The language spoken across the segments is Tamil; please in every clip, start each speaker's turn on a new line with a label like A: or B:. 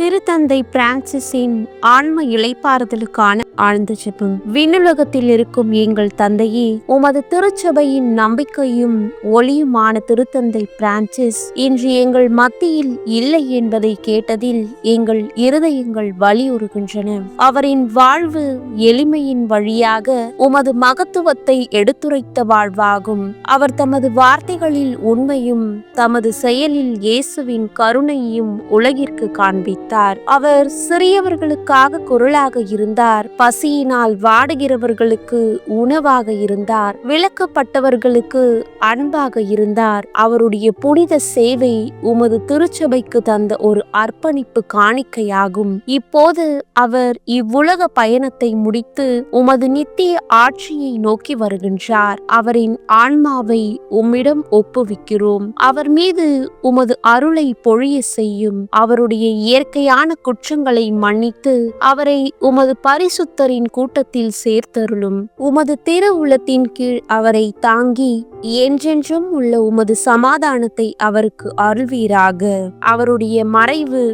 A: திருத்தந்தை பிரான்சிஸின் ஆன்ம இளைப்பாறுதலுக்கான ஆழ்ந்த ஜெபம். விண்ணுலகத்தில் இருக்கும் எங்கள் தந்தையே உமது திருச்சபையின் நம்பிக்கையும் ஒளியுமான திருத்தந்தை பிரான்சிஸ் இன்று எங்கள் மத்தியில் இல்லை என்பதை கேட்டதில் எங்கள் இருதயங்கள் வலியுறுகின்றன. அவரின் வாழ்வு எளிமையின் வழியாக உமது மகத்துவத்தை எடுத்துரைத்த வாழ்வாகும். அவர் தமது வார்த்தைகளில் உண்மையும் தமது செயலில் இயேசுவின் கருணையும் உலகிற்கு காண்பித்தார். அவர் சிறியவர்களுக்காக குரலாக இருந்தார். பசியினால் வாடுகிறவர்களுக்கு உணவாக இருந்தார். விளக்கப்பட்டவர்களுக்கு அன்பாக இருந்தார். அவருடைய புனித சேவை உமது திருச்சபைக்கு தந்த ஒரு அர்ப்பணிப்பு காணிக்கையாகும். இப்போது அவர் இவ்வுலக பயணத்தை முடித்து உமது நித்திய ஆட்சியை நோக்கி வருகின்றார். அவரின் ஆன்மாவை உம்மிடம் ஒப்புவிக்கிறோம். அவர் மீது உமது அருளை பொழிய செய்யும். அவருடைய இயற்கை வகையான குற்றங்களை மன்னித்து அவரை உமது பரிசுத்தரின் கூட்டத்தில் சேர்த்தருளும். உமது திரு உள்ளத்தின் கீழ் அவரை தாங்கி என்றென்றும் உள்ள உமது சமாதானத்தை அவருக்கு அருள்வீராக. அவருடைய மறைவு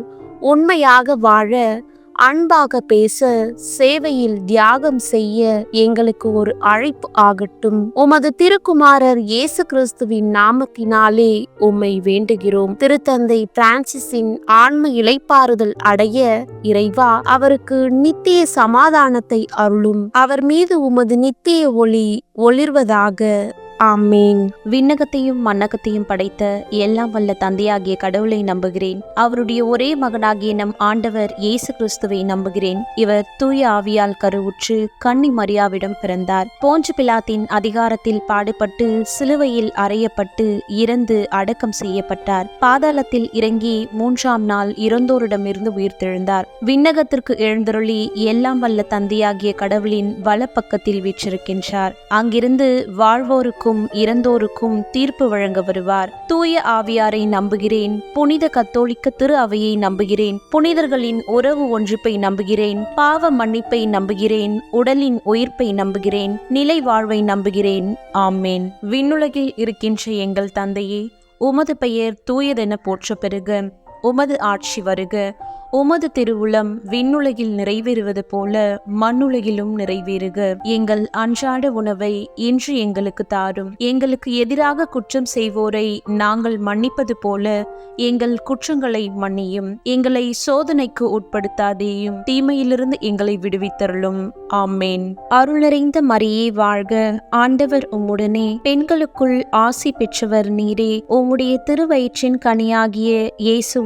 A: உண்மையாக வாழ அன்பாக பேச சேவையில் தியாகம் செய்ய எங்களுக்கு ஒரு அழைப்பு ஆகட்டும். உமது திருக்குமாரர் இயேசு கிறிஸ்துவின் நாமத்தினாலே உம்மை வேண்டுகிறோம். திருத்தந்தை பிரான்சிஸின் ஆன்ம இளைப்பாறுதல் அடைய இறைவா அவருக்கு நித்திய சமாதானத்தை அருளும். அவர் மீது உமது நித்திய ஒளி ஒளிர்வதாக ஆமீன்.
B: விண்ணகத்தையும் மண்ணகத்தையும் படைத்த எல்லாம் வல்ல தந்தையாகிய கடவுளை நம்புகிறேன். அவருடைய ஒரே மகனாகிய நம் ஆண்டவர் இயேசு கிறிஸ்துவை நம்புகிறேன். இவர் தூய ஆவியால் கருவுற்று கன்னி மரியாவிடம் பிறந்தார். போஞ்சு பிலாத்தின் அதிகாரத்தில் பாடுபட்டு சிலுவையில் அறையப்பட்டு இறந்து அடக்கம் செய்யப்பட்டார். பாதாளத்தில் இறங்கி மூன்றாம் நாள் இறந்தோரிடமிருந்து உயிர்த்தெழுந்தார். விண்ணகத்திற்கு எழுந்தருளி எல்லாம் வல்ல தந்தையாகிய கடவுளின் வலப்பக்கத்தில் வீற்றிருக்கின்றார். அங்கிருந்து வாழ்வோருக்கு வாழ்வோருக்கும் இறந்தோருக்கும் தீர்ப்பு வழங்க வருவார். தூய ஆவியாரை நம்புகிறேன். புனித கத்தோலிக்க திரு அவையை நம்புகிறேன். புனிதர்களின் உறவு ஒன்றிப்பை நம்புகிறேன். பாவ மன்னிப்பை நம்புகிறேன். உடலின் உயிர்ப்பை நம்புகிறேன். நிலை வாழ்வை நம்புகிறேன். ஆமேன். விண்ணுலகில் இருக்கின்ற எங்கள் தந்தையே உமது பெயர் தூயதென போற்ற பெருக உமது ஆட்சி வருக. உமது திருவுளம் விண்ணுலகில் நிறைவேறுவது போல மண்ணுலகிலும் நிறைவேறுக. எங்கள் அன்றாட உணவை இன்று எங்களுக்கு தாரும். எங்களுக்கு எதிராக குற்றம் செய்வோரை நாங்கள் மன்னிப்பது போல எங்கள் குற்றங்களை மன்னியும். எங்களை சோதனைக்கு உட்படுத்தாதேயும் தீமையிலிருந்து எங்களை விடுவித்தருளும். ஆமேன். அருளறிந்த மரியே வாழ்க. ஆண்டவர் உம்முடனே. பெண்களுக்குள் ஆசி பெற்றவர் நீரே. உம்முடைய திருவயிற்றின் கனியாகிய இயேசு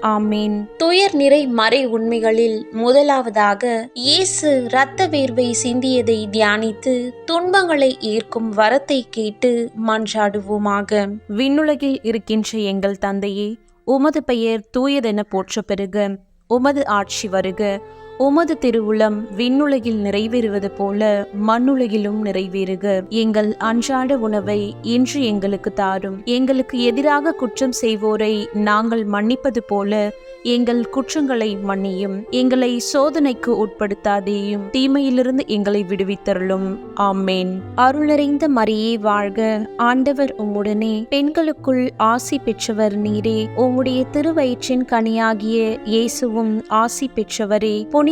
B: ஆமேன். துயர் நிறை மறை உண்மைகளில் முதலாவதாக இயேசு இரத்த வேர்வை சிந்தியதை தியானித்து துன்பங்களை ஏற்கும் வரத்தை கேட்டு மன்றாடுவோமாக. விண்ணுலகில் இருக்கின்ற எங்கள் தந்தையே உமது பெயர் தூயதென போற்ற பெறுக உமது ஆட்சி வருக. உமது திருவுளம் விண்ணுலகில் நிறைவேறுவது போல மண்ணுலகிலும் நிறைவேறுக. எங்கள் அன்றாட உணவை இன்று எங்களுக்கு தாரும். எங்களுக்கு எதிராக குற்றம் செய்வோரை நாங்கள் மன்னிப்பது போல எங்கள் குற்றங்களை மன்னியும். எங்களை சோதனைக்கு உட்படுத்தாதேயும் தீமையிலிருந்து எங்களை விடுவித்தருளும். ஆமேன். அருளறிந்த மரியே வாழ்க. ஆண்டவர் உம்முடனே. பெண்களுக்குள் ஆசி பெற்றவர் நீரே. உம்முடைய திருவயிற்றின் கனியாகிய இயேசுவும் ஆசி பெற்றவரே. புனி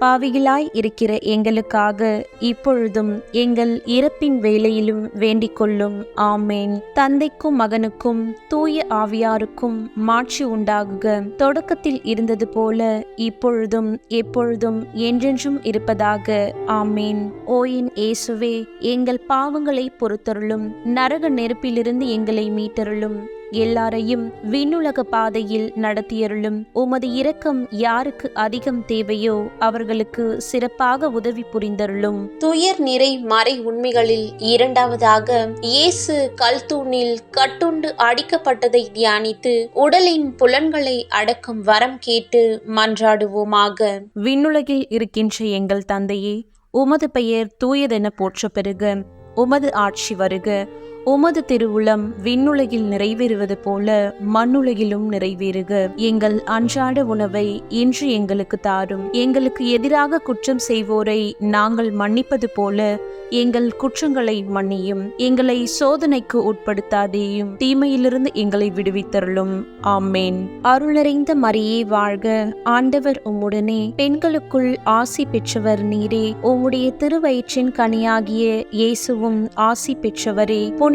B: பாவிகளாய் இருக்கிற எங்களுக்காக இப்பொழுதும் எங்கள் இறப்பின் வேலையிலும் வேண்டிக் கொள்ளும் ஆமேன். தந்தைக்கும் மகனுக்கும் தூய ஆவியாருக்கும் மாட்சி உண்டாகுக. தொடக்கத்தில் இருந்தது போல இப்பொழுதும் எப்பொழுதும் என்றென்றும் இருப்பதாக. ஆமேன். ஓயின் இயேசுவே எங்கள் பாவங்களை பொறுத்தருளும் நரக நெருப்பிலிருந்து எங்களை மீட்டருளும். எல்லாரையும் விண்ணுலக பாதையில் நடத்தியருளும் உமது இரக்கம் யாருக்கு அதிகம் தேவையோ அவர்களுக்கு சிறப்பாக உதவி புரிந்தருளும்.
A: துயர் நிறை மறை உண்மைகளில் இரண்டாவதாக இயேசு கல்தூணில் கட்டுண்டு அடிக்கப்பட்டதை தியானித்து உடலின் புலன்களை அடக்கும் வரம் கேட்டு மன்றாடுவோமாக.
B: விண்ணுலகில் இருக்கின்ற எங்கள் தந்தையே உமது பெயர் தூயதென போற்ற பெறுக உமது ஆட்சி வருக உமது திருவுளம் விண்ணுலகில் நிறைவேறுவது போல மண்ணுலகிலும் நிறைவேறுக. எங்கள் அன்றாட உணவை இன்று எங்களுக்கு தாரும். எங்களுக்கு எதிராக குற்றம் செய்வோரை நாங்கள் மன்னிப்பது போல எங்கள் குற்றங்களை மன்னியும். எங்களை சோதனைக்கு உட்படுத்தாதேயும் தீமையிலிருந்து எங்களை விடுவித்தருளும். ஆமேன். அருளறிந்த மரியே வாழ்க. ஆண்டவர் உம்முடனே. பெண்களுக்குள் ஆசி பெற்றவர் நீரே. உம்முடைய திருவயிற்றின் கனியாகிய இயேசுவும் ஆசி பெற்றவரே.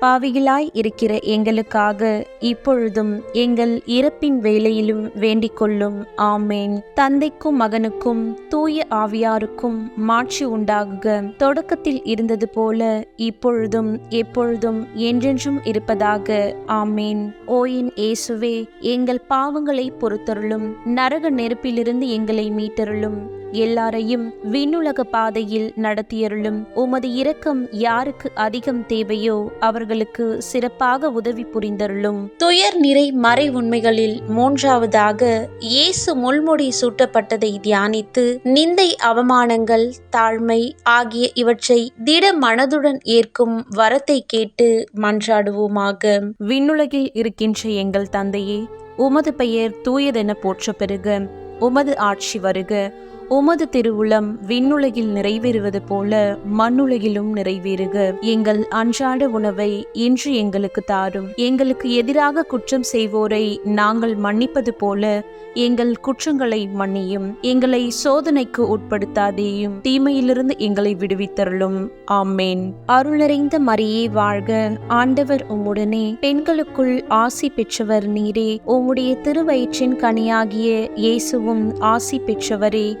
B: பாவிகளாய் இருக்கிற எங்களுக்காக இப்பொழுதும் எங்கள் இறப்பின் வேலையிலும் வேண்டிக் கொள்ளும். ஆமேன். தந்தைக்கும் மகனுக்கும் தூய ஆவியாருக்கும் மாட்சி உண்டாகுக. தொடக்கத்தில் இருந்தது போல இப்பொழுதும் எப்பொழுதும் என்றென்றும் இருப்பதாக. ஆமேன். ஓயின் இயேசுவே எங்கள் பாவங்களை பொறுத்தருளும் நரக நெருப்பிலிருந்து எங்களை மீட்டருளும். எல்லாரையும் விண்ணுலக பாதையில் நடத்தியருளும் உமது இரக்கம் யாருக்கு அதிகம் தேவையோ அவர்களுக்கு சிறப்பாக உதவி புரிந்தருளும்.
A: துயர் நிறை மறை உண்மைகளில் மூன்றாவதாக இயேசு முள்முடி சூட்டப்பட்டதை தியானித்து நிந்தை அவமானங்கள் தாழ்மை ஆகிய இவற்றை திட மனதுடன் ஏற்கும் வரத்தை கேட்டு மன்றாடுவோமாக.
B: விண்ணுலகில் இருக்கின்ற எங்கள் தந்தையே உமது பெயர் தூயதென போற்ற பெறுக உமது ஆட்சி வருக உமது திருவுளம் விண்ணுலகில் நிறைவேறுவது போல மண்ணுலகிலும் நிறைவேறுக. எங்கள் அன்றாட உணவை இன்று எங்களுக்கு தாரும். எங்களுக்கு எதிராக குற்றம் செய்வோரை நாங்கள் மன்னிப்பது போல எங்கள் குற்றங்களை மன்னியும். எங்களை சோதனைக்கு உட்படுத்தாதேயும் தீமையிலிருந்து எங்களை விடுவித்தருளும். ஆமேன். அருளறிந்த மரியே வாழ்க. ஆண்டவர் உம்முடனே. பெண்களுக்குள் ஆசி பெற்றவர் நீரே. உம்முடைய திருவயிற்றின் கனியாகிய இயேசுவும் ஆசி பெற்றவரே.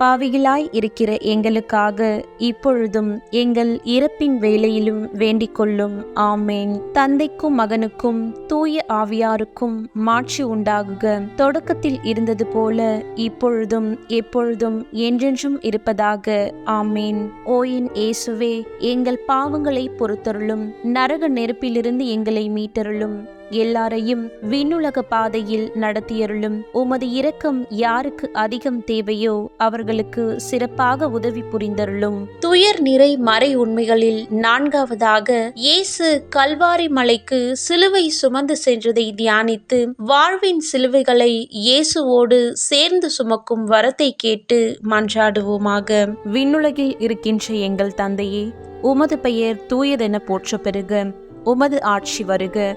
B: பாவிகளாய் இருக்கிற எங்களுக்காக இப்பொழுதும் எங்கள் இறப்பின் வேலையிலும் வேண்டிக் கொள்ளும் ஆமேன். தந்தைக்கும் மகனுக்கும் தூய ஆவியாருக்கும் மாட்சி உண்டாகுக. தொடக்கத்தில் இருந்தது போல இப்பொழுதும் எப்பொழுதும் என்றென்றும் இருப்பதாக. ஆமேன். ஓயின் இயேசுவே எங்கள் பாவங்களை பொறுத்தருளும் நரக நெருப்பிலிருந்து எங்களை மீட்டருளும். எல்லாரையும் விண்ணுலக பாதையில் நடத்தியருளும் உமது இரக்கம் யாருக்கு அதிகம் தேவையோ அவர்களுக்கு சிறப்பாக உதவி புரிந்தருளும்.
A: துயர் நிறை மறை உண்மைகளில் நான்காவதாக இயேசு கல்வாரி மலைக்கு சிலுவை சுமந்து சென்றதை தியானித்து வாழ்வின் சிலுவைகளை இயேசுவோடு சேர்ந்து சுமக்கும் வரத்தை கேட்டு மன்றாடுவோமாக.
B: விண்ணுலகில் இருக்கின்ற எங்கள் தந்தையே உமது பெயர் தூயதென போற்ற பெறுக உமது ஆட்சி வருக.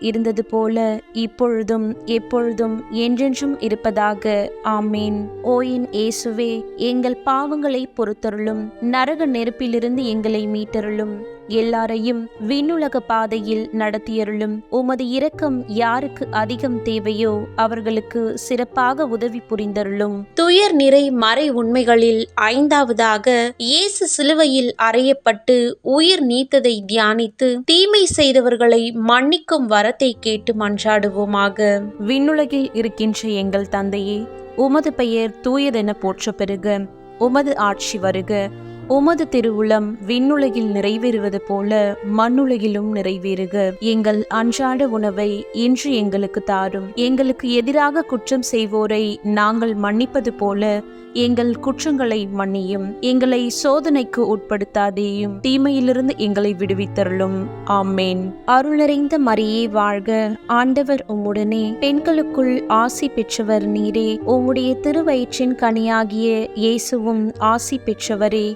B: இருந்தது போல இப்பொழுதும் எப்பொழுதும் என்றென்றும் இருப்பதாக. ஆமேன். ஓயின் இயேசுவே எங்கள் பாவங்களை பொறுத்தருளும் நரக நெருப்பிலிருந்து எங்களை மீட்டருளும். எல்லாரையும் விண்ணுலக பாதையில் நடத்தியருளும் உமது இரக்கம் யாருக்கு அதிகம் தேவையோ அவர்களுக்கு சிறப்பாக உதவி புரிந்தருளும்.
A: துயர் நிறை மறை உண்மைகளில் ஐந்தாவதாக இயேசு சிலுவையில் அறையப்பட்டு உயிர் நீத்ததை தியானித்து தீமை செய்தவர்களை மன்னிக்கும் வரத்தை கேட்டு மன்றாடுவோமாக.
B: விண்ணுலகில் இருக்கின்ற எங்கள் தந்தையே உமது பெயர் தூயதென போற்ற பெறுக உமது ஆட்சி வருக உமது திருவுளம் விண்ணுலகில் நிறைவேறுவது போல மண்ணுலகிலும் நிறைவேறுக. எங்கள் அன்றாட உணவை இன்று எங்களுக்கு தாரும். எங்களுக்கு எதிராக குற்றம் செய்வோரை நாங்கள் மன்னிப்பது போல எங்கள் குற்றங்களை மன்னியும். எங்களை சோதனைக்கு உட்படுத்தாதேயும். தீமையிலிருந்து எங்களை விடுவித்தருளும். ஆமேன். அருளறிந்த மரியே வாழ்க. ஆண்டவர் உம்முடனே. பெண்களுக்குள் ஆசி பெற்றவர் நீரே. உம்முடைய திருவயிற்றின் கனியாகிய இயேசுவும் ஆசி பெற்றவரே.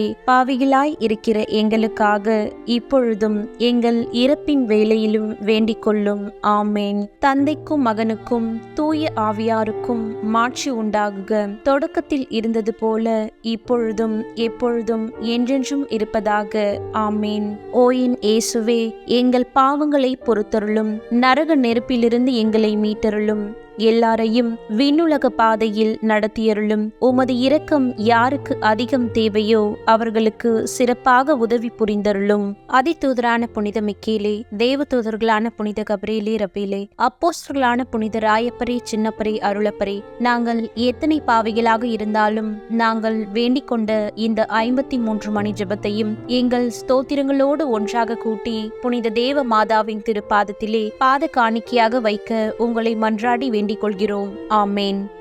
B: பாவிகளாய் இருக்கிற எங்களுக்காக இப்பொழுதும் எங்கள் இறப்பின் வேலையிலும் வேண்டிக் கொள்ளும். ஆமேன். தந்தைக்கும் மகனுக்கும் தூய ஆவியாருக்கும் மாட்சி உண்டாகுக. தொடக்கத்தில் இருந்தது போல இப்பொழுதும் எப்பொழுதும் என்றென்றும் இருப்பதாக. ஆமேன். ஓயின் இயேசுவே எங்கள் பாவங்களை பொறுத்தருளும் நரக நெருப்பிலிருந்து எங்களை மீட்டருளும். எல்லாரையும் விண்ணுலக பாதையில் நடத்தியருளும் உமது இரக்கம் யாருக்கு அதிகம் தேவையோ அவர்களுக்கு சிறப்பாக உதவி புரிந்தருளும். அதிதூதரான புனித மிக்கேலே தேவதூதர்களான புனித கபரேலே ரபேலே அப்போஸ்டர்களான புனித ராயப்பரே சின்னப்பரே அருளப்பரே நாங்கள் எத்தனை பாவைகளாக இருந்தாலும் நாங்கள் வேண்டிக் கொண்ட இந்த ஐம்பத்தி மூன்று மணி ஜெபத்தையும் எங்கள் ஸ்தோத்திரங்களோடு ஒன்றாக கூட்டி புனித தேவ மாதாவின் திருப்பாதத்திலே பாத காணிக்கையாக வைக்க உங்களை மன்றாடி வேண்டிக் கொள்கிறோம் ஆமேன்.